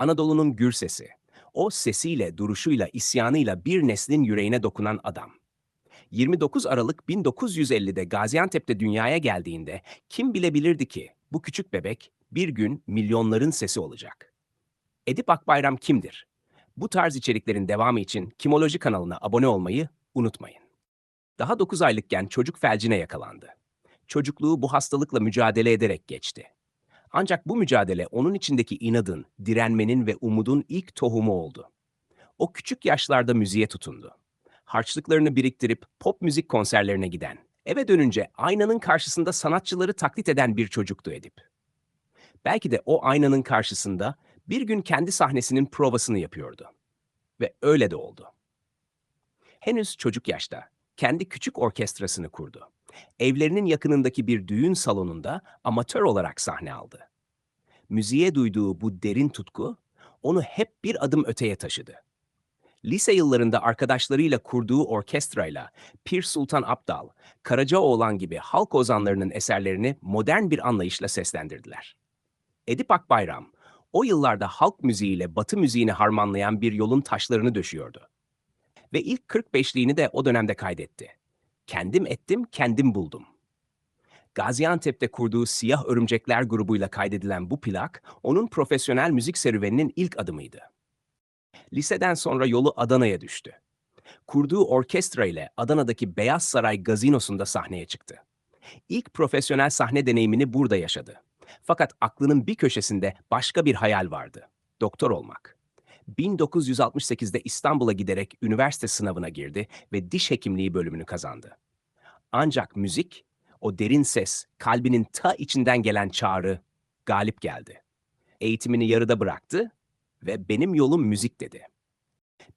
Anadolu'nun gür sesi. O sesiyle, duruşuyla, isyanıyla bir neslin yüreğine dokunan adam. 29 Aralık 1950'de Gaziantep'te dünyaya geldiğinde kim bilebilirdi ki bu küçük bebek bir gün milyonların sesi olacak? Edip Akbayram kimdir? Bu tarz içeriklerin devamı için Kimoloji kanalına abone olmayı unutmayın. Daha 9 aylıkken çocuk felcine yakalandı. Çocukluğu bu hastalıkla mücadele ederek geçti. Ancak bu mücadele onun içindeki inadın, direnmenin ve umudun ilk tohumu oldu. O küçük yaşlarda müziğe tutundu. Harçlıklarını biriktirip pop müzik konserlerine giden, eve dönünce aynanın karşısında sanatçıları taklit eden bir çocuktu Edip. Belki de o aynanın karşısında bir gün kendi sahnesinin provasını yapıyordu. Ve öyle de oldu. Henüz çocuk yaşta kendi küçük orkestrasını kurdu. Evlerinin yakınındaki bir düğün salonunda amatör olarak sahne aldı. Müziğe duyduğu bu derin tutku onu hep bir adım öteye taşıdı. Lise yıllarında arkadaşlarıyla kurduğu orkestrayla Pir Sultan Abdal, Karacaoğlan gibi halk ozanlarının eserlerini modern bir anlayışla seslendirdiler. Edip Akbayram, o yıllarda halk müziğiyle batı müziğini harmanlayan bir yolun taşlarını döşüyordu. Ve ilk 45'liğini de o dönemde kaydetti. Kendim ettim, kendim buldum. Gaziantep'te kurduğu Siyah Örümcekler grubuyla kaydedilen bu plak, onun profesyonel müzik serüveninin ilk adımıydı. Liseden sonra yolu Adana'ya düştü. Kurduğu orkestra ile Adana'daki Beyaz Saray Gazinosu'nda sahneye çıktı. İlk profesyonel sahne deneyimini burada yaşadı. Fakat aklının bir köşesinde başka bir hayal vardı. Doktor olmak. 1968'de İstanbul'a giderek üniversite sınavına girdi ve diş hekimliği bölümünü kazandı. Ancak müzik, o derin ses, kalbinin ta içinden gelen çağrı galip geldi. Eğitimini yarıda bıraktı ve benim yolum müzik dedi.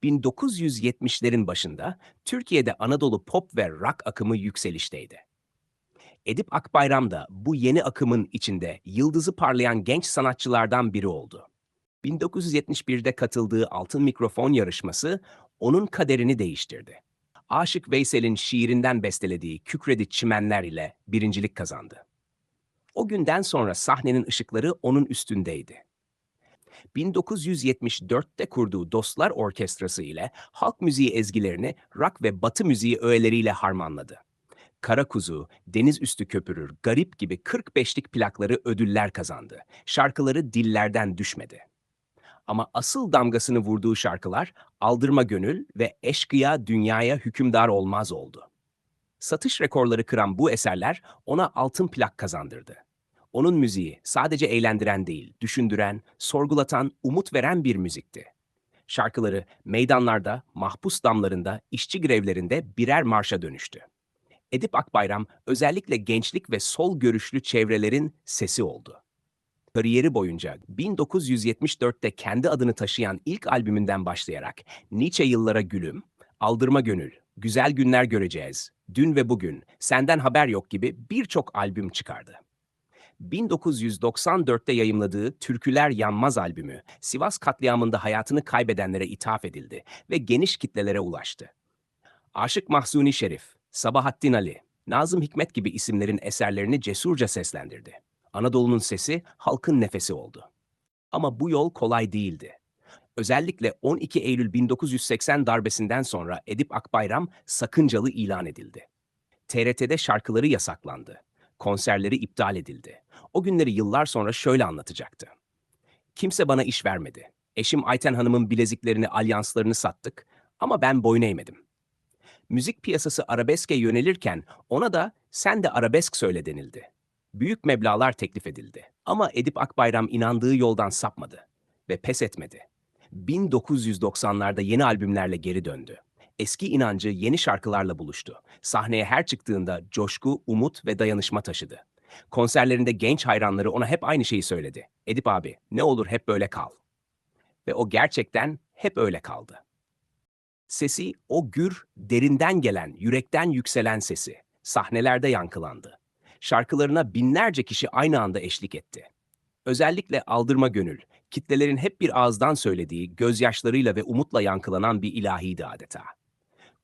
1970'lerin başında Türkiye'de Anadolu pop ve rock akımı yükselişteydi. Edip Akbayram da bu yeni akımın içinde yıldızı parlayan genç sanatçılardan biri oldu. 1971'de katıldığı Altın Mikrofon yarışması onun kaderini değiştirdi. Aşık Veysel'in şiirinden bestelediği Kükredi Çimenler ile birincilik kazandı. O günden sonra sahnenin ışıkları onun üstündeydi. 1974'te kurduğu Dostlar Orkestrası ile halk müziği ezgilerini rock ve batı müziği öğeleriyle harmanladı. Kara Kuzu, Deniz Üstü Köpürür, Garip gibi 45'lik plakları ödüller kazandı. Şarkıları dillerden düşmedi. Ama asıl damgasını vurduğu şarkılar Aldırma Gönül ve Eşkıya Dünyaya Hükümdar Olmaz oldu. Satış rekorları kıran bu eserler ona altın plak kazandırdı. Onun müziği sadece eğlendiren değil, düşündüren, sorgulatan, umut veren bir müzikti. Şarkıları meydanlarda, mahpus damlarında, işçi grevlerinde birer marşa dönüştü. Edip Akbayram özellikle gençlik ve sol görüşlü çevrelerin sesi oldu. Kariyeri boyunca 1974'te kendi adını taşıyan ilk albümünden başlayarak Nietzsche Yıllara Gülüm, Aldırma Gönül, Güzel Günler Göreceğiz, Dün ve Bugün, Senden Haber Yok gibi birçok albüm çıkardı. 1994'te yayımladığı Türküler Yanmaz albümü, Sivas katliamında hayatını kaybedenlere ithaf edildi ve geniş kitlelere ulaştı. Aşık Mahzuni Şerif, Sabahattin Ali, Nazım Hikmet gibi isimlerin eserlerini cesurca seslendirdi. Anadolu'nun sesi halkın nefesi oldu. Ama bu yol kolay değildi. Özellikle 12 Eylül 1980 darbesinden sonra Edip Akbayram sakıncalı ilan edildi. TRT'de şarkıları yasaklandı. Konserleri iptal edildi. O günleri yıllar sonra şöyle anlatacaktı. Kimse bana iş vermedi. Eşim Ayten Hanım'ın bileziklerini, alyanslarını sattık ama ben boyun eğmedim. Müzik piyasası arabeske yönelirken ona da sen de arabesk söyle denildi. Büyük meblağlar teklif edildi. Ama Edip Akbayram inandığı yoldan sapmadı ve pes etmedi. 1990'larda yeni albümlerle geri döndü. Eski inancı yeni şarkılarla buluştu. Sahneye her çıktığında coşku, umut ve dayanışma taşıdı. Konserlerinde genç hayranları ona hep aynı şeyi söyledi. Edip abi, ne olur hep böyle kal. Ve o gerçekten hep öyle kaldı. Sesi o gür, derinden gelen, yürekten yükselen sesi sahnelerde yankılandı. Şarkılarına binlerce kişi aynı anda eşlik etti. Özellikle Aldırma Gönül, kitlelerin hep bir ağızdan söylediği, gözyaşlarıyla ve umutla yankılanan bir ilahiydi adeta.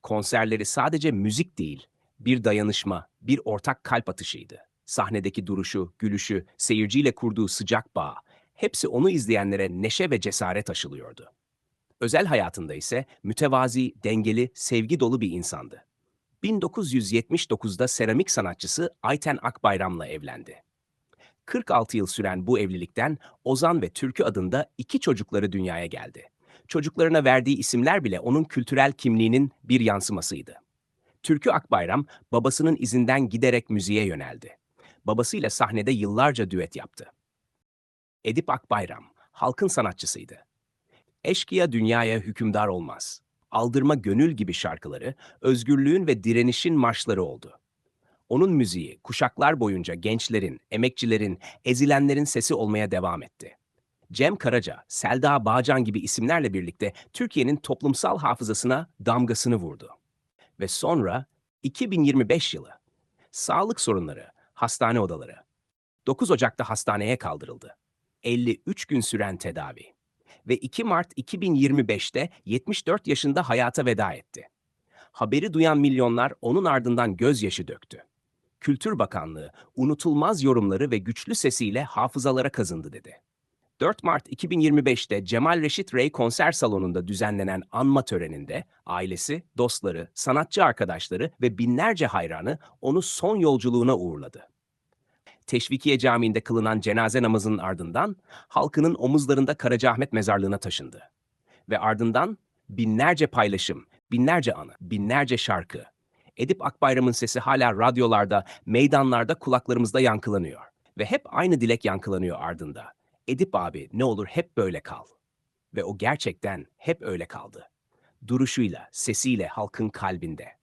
Konserleri sadece müzik değil, bir dayanışma, bir ortak kalp atışıydı. Sahnedeki duruşu, gülüşü, seyirciyle kurduğu sıcak bağ, hepsi onu izleyenlere neşe ve cesaret aşılıyordu. Özel hayatında ise mütevazi, dengeli, sevgi dolu bir insandı. 1979'da seramik sanatçısı Ayten Akbayram'la evlendi. 46 yıl süren bu evlilikten Ozan ve Türkü adında iki çocukları dünyaya geldi. Çocuklarına verdiği isimler bile onun kültürel kimliğinin bir yansımasıydı. Türkü Akbayram babasının izinden giderek müziğe yöneldi. Babasıyla sahnede yıllarca düet yaptı. Edip Akbayram halkın sanatçısıydı. Eşkıya dünyaya hükümdar olmaz. Aldırma gönül gibi şarkıları özgürlüğün ve direnişin marşları oldu. Onun müziği kuşaklar boyunca gençlerin, emekçilerin, ezilenlerin sesi olmaya devam etti. Cem Karaca, Selda Bağcan gibi isimlerle birlikte Türkiye'nin toplumsal hafızasına damgasını vurdu. Ve sonra 2025 yılı. Sağlık sorunları, hastane odaları. 9 Ocak'ta hastaneye kaldırıldı. 53 gün süren tedavi. Ve 2 Mart 2025'te 74 yaşında hayata veda etti. Haberi duyan milyonlar onun ardından gözyaşı döktü. Kültür Bakanlığı unutulmaz yorumları ve güçlü sesiyle hafızalara kazındı dedi. 4 Mart 2025'te Cemal Reşit Rey konser salonunda düzenlenen anma töreninde ailesi, dostları, sanatçı arkadaşları ve binlerce hayranı onu son yolculuğuna uğurladı. Teşvikiye Camii'nde kılınan cenaze namazının ardından halkının omuzlarında Karacaahmet mezarlığına taşındı. Ve ardından binlerce paylaşım, binlerce anı, binlerce şarkı. Edip Akbayram'ın sesi hala radyolarda, meydanlarda kulaklarımızda yankılanıyor. Ve hep aynı dilek yankılanıyor ardında. Edip abi ne olur hep böyle kal. Ve o gerçekten hep öyle kaldı. Duruşuyla, sesiyle halkın kalbinde.